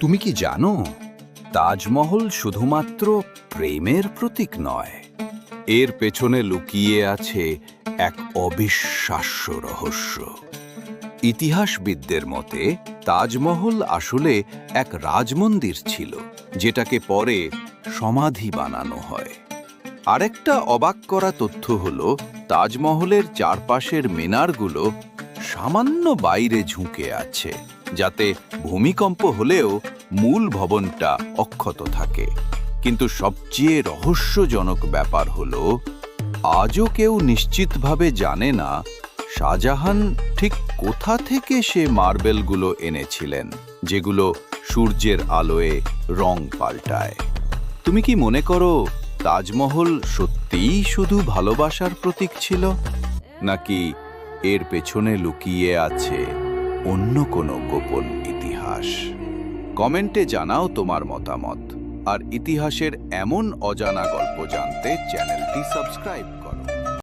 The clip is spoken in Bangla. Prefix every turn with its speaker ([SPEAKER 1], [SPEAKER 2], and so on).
[SPEAKER 1] তুমি কি জানো, তাজমহল শুধুমাত্র প্রেমের প্রতীক নয়, এর পেছনে লুকিয়ে আছে এক অবিশ্বাস্য রহস্য। ইতিহাসবিদদের মতে, তাজমহল আসলে এক রাজমন্দির ছিল, যেটাকে পরে সমাধি বানানো হয়। আরেকটা অবাক করা তথ্য হল, তাজমহলের চারপাশের মিনারগুলো সামান্য বাইরে ঝুঁকে আছে। যাতে ভূমিকম্প হলেও মূল ভবনটা অক্ষত থাকে। কিন্তু সবচেয়ে রহস্যজনক ব্যাপার হল, আজও কেউ নিশ্চিতভাবে জানে না শাহজাহান ঠিক কোথা থেকে সে মার্বেলগুলো এনেছিলেন, যেগুলো সূর্যের আলোয় রং পাল্টায়। তুমি কি মনে করো, তাজমহল সত্যিই শুধু ভালোবাসার প্রতীক ছিল? নাকি এর পেছনে লুকিয়ে আছে অন্য কোনো গোপন ইতিহাস। কমেন্টে জানাও তোমার মতামত। আর ইতিহাসের এমন অজানা গল্প জানতে চ্যানেলটি সাবস্ক্রাইব